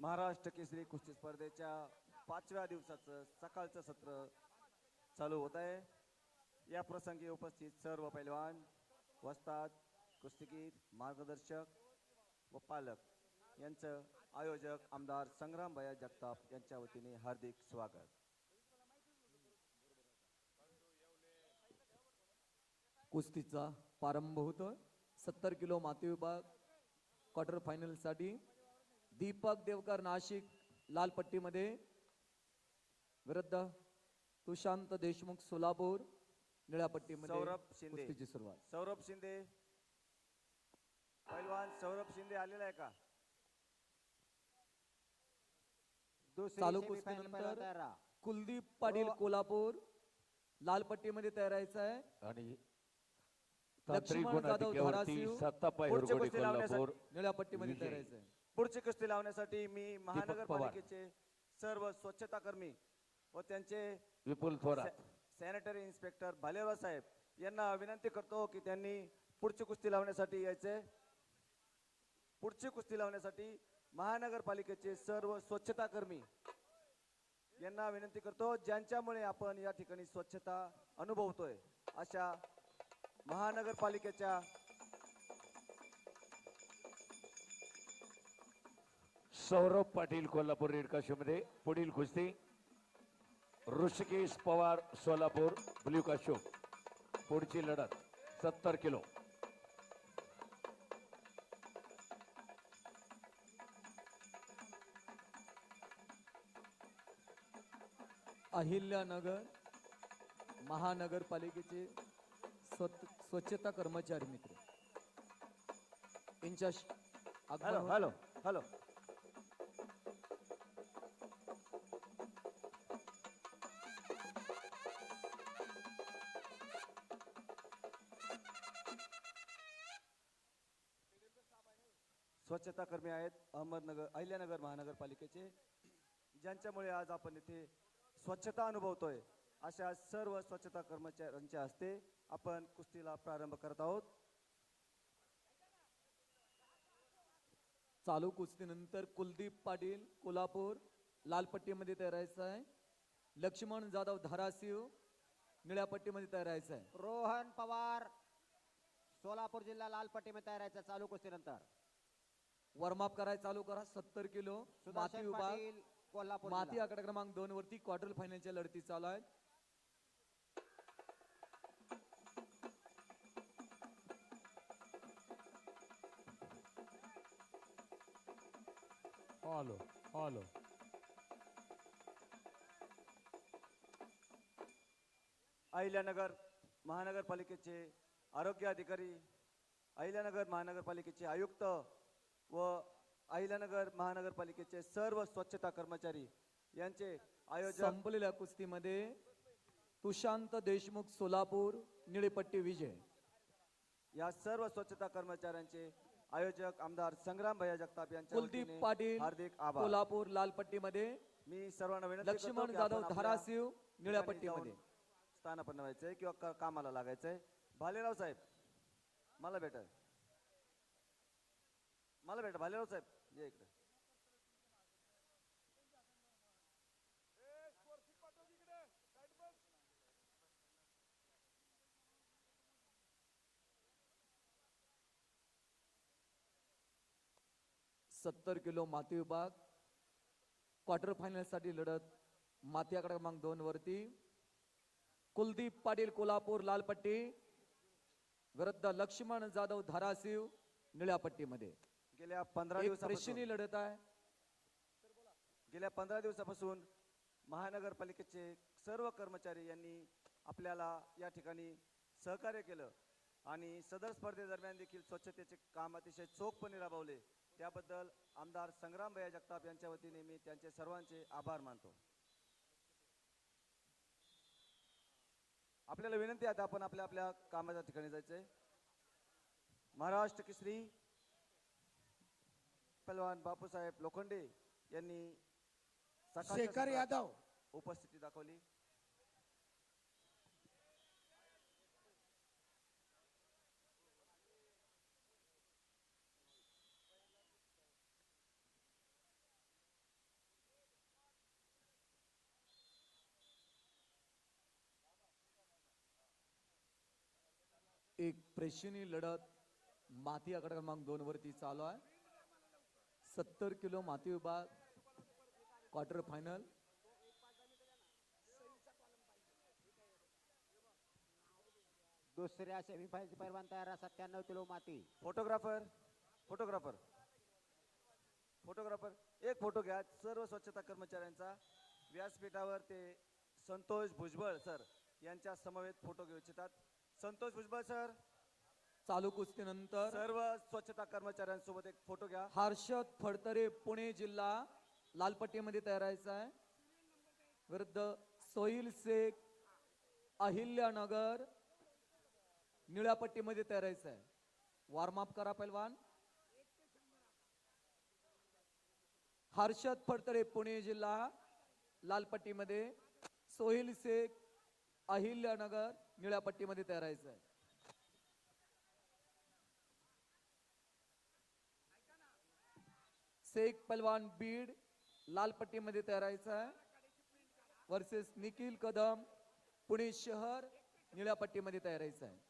महाराष्ट्र केसरी कुस्ती स्पर्धेच्या पाचव्या दिवसाचं सकाळचं सत्र चालू होत आहे. या प्रसंगी उपस्थित सर्व पैलवान वस्ताद कुस्तीगीर मार्गदर्शक व पालक यांचं आयोजक आमदार संग्राम भया जगताप यांच्या वतीने हार्दिक स्वागत. कुस्तीचा प्रारंभ होतोय. सत्तर किलो माती विभाग क्वार्टर फायनलसाठी दीपक देवकर नाशिक लाल पट्टीमध्ये विरुद्ध तुशांत देशमुख सोलापूर निळ्या पट्टीमध्ये सौरभ शिंदे. कुस्तीची सुरुवात सौरभ शिंदे पैलवान सौरभ शिंदे आलेला आहे का दुसरी चालू semi-final कुस्तीनंतर तयार राहा. कुलदीप पाटील कोल्हापूर लाल पट्टीमध्ये तयारायचं आहे आणि तांत्रिक लक्ष्मण जाधव धाराशिव. सत्तापाय पुढचे हुरगोडी कुस्ती लावण्यासाठी कोल्हापूर निळ्या पट्टीमध्ये विजय. तयारायचं आहे पुढची कुस्ती लावण्यासाठी मी महानगरपालिकेचे सर्व स्वच्छता कर्मी व त्यांचे विपुल थोरात. सॅनिटरी इन्स्पेक्टर भालेराव साहेब यांना विनंती करतो की त्यांनी पुढची कुस्ती लावण्यासाठी यायचे. पुढची कुस्ती लावण्यासाठी महानगरपालिकेचे सर्व स्वच्छता कर्मी यांना विनंती करतो ज्यांच्यामुळे आपण या ठिकाणी स्वच्छता अनुभवतोय अशा महानगरपालिकेच्या सौरभ पाटील कोल्हापूर रेड काशूमध्ये पुढील कुस्ती. ऋषिकेश पवार सोलापूर ब्ल्यू काशू पुढची लढत सत्तर किलो. अहिल्यानगर महानगरपालिकेचे स्वत- स्वच्छता कर्मचारी मित्र. यांच्या हॅलो हॅलो हॅलो स्वच्छता कर्मी आहेत अहमदनगर अहिल्यानगर महानगरपालिकेचे ज्यांच्यामुळे आज आपण इथे स्वच्छता अनुभवतोय अशा सर्व स्वच्छता कर्मचाऱ्यांच्या हस्ते आपण कुस्तीला प्रारंभ करत आहोत. चालू कुस्तीनंतर कुलदीप पाटील कोल्हापूर लाल पट्टीमध्ये तयारायचं आहे. लक्ष्मण जाधव धाराशिव निळ्या पट्टीमध्ये तयारायचं आहे. रोहन पवार सोलापूर जिल्हा लाल पट्टीमध्ये तयार आहे चालू कुस्तीनंतर. वॉर्मअप करायला चालू करा सत्तर किलो माती विभाग कोल्हापूर माती. आकडा क्रमांक दोन वरती क्वार्टर फायनलच्या लढती चालू आहेत हॅलो हॅलो अहिल्यानगर महानगरपालिकेचे आरोग्य अधिकारी अहिल्यानगर महानगरपालिकेचे आयुक्त व अहिल्यानगर महानगरपालिकेचे सर्व स्वच्छता कर्मचारी यांचे आयोजक संपलेल्या कुस्तीमध्ये तुशांत देशमुख सोलापूर निळेपट्टी विजय. या सर्व स्वच्छता कर्मचाऱ्यांचे आयोजक आमदार संग्राम भैया जगताप यांच्या कुलदीप वतीने पाटील हार्दिक आभार. कोल्हापूर लाल पट्टीमध्ये मी सर्वांना विनंती करतो लक्ष्मण की जाधव आपल्या धाराशिव निळ्या ठिकाणी पट्टीमध्ये जाऊन स्थानापन्न व्हायचंय किंवा का- कामाला लागायचंय. भालेराव साहेब मला भेटा मला भेटा भालेराव साहेब ये इकडे. सत्तर किलो माती विभाग क्वार्टर फायनलसाठी लढत माती आकडा क्रमांक दोन वरती कुलदीप पाटील कोल्हापूर लालपट्टी विरुद्ध लक्ष्मण जाधव धाराशिव निळ्या पट्टीमध्ये. गेल्या पंधरा दिवसापासून. लढत आहे. गेल्या पंधरा दिवसापासून महानगरपालिकेचे सर्व कर्मचारी यांनी आपल्याला या ठिकाणी सहकार्य केलं आणि सदर स्पर्धेदरम्यान देखील स्वच्छतेचे काम अतिशय चोखपणे राबवले. त्याबद्दल आमदार संग्राम भैया जगताप यांच्या वतीने मी त्यांचे सर्वांचे आभार मानतो. आपल्याला विनंती आहे आता आपण आपल्या आपल्या कामाच्या ठिकाणी जायचंय. महाराष्ट्र केसरी पैलवान बापूसाहेब लोखंडे यांनी शेखर यादव. उपस्थिती दाखवली. एक प्रेक्षणीय लढत माती आकडा क्रमांक दोन वरती चालू आहे. सत्तर किलो माती विभाग क्वार्टर फायनल दुसऱ्या सेमीफायनलचे पैलवान तयार सत्त्याण्णव किलो माती. फोटोग्राफर फोटोग्राफर फोटोग्राफर एक फोटो घ्या. सर्व स्वच्छता कर्मचाऱ्यांचा व्यासपीठावर ते संतोष भुजबळ सर यांच्या समवेत फोटो घेऊ इच्छितात. संतोष भुजबळ सर चालू कुस्तीनंतर सर्व स्वच्छता कर्मचाऱ्यांसोबत एक फोटो घ्या. हर्षद फडतरे पुणे जिल्हा लालपट्टीमध्ये तयारायचा आहे. विरुद्ध सोहिल शेख अहिल्यानगर निळ्या पट्टीमध्ये तयारायचं आहे. वॉर्मअप करा पैलवान. हर्षद फडतरे पुणे जिल्हा लालपट्टीमध्ये सोहिल शेख अहिल्यानगर निळ्या पट्टीमध्ये तयारायचं आहे. शेख पलवान बीड लाल पट्टीमध्ये तयारायचा आहे. वर्सेस निखिल कदम पुणे शहर निळ्या पट्टीमध्ये तयारायचं आहे.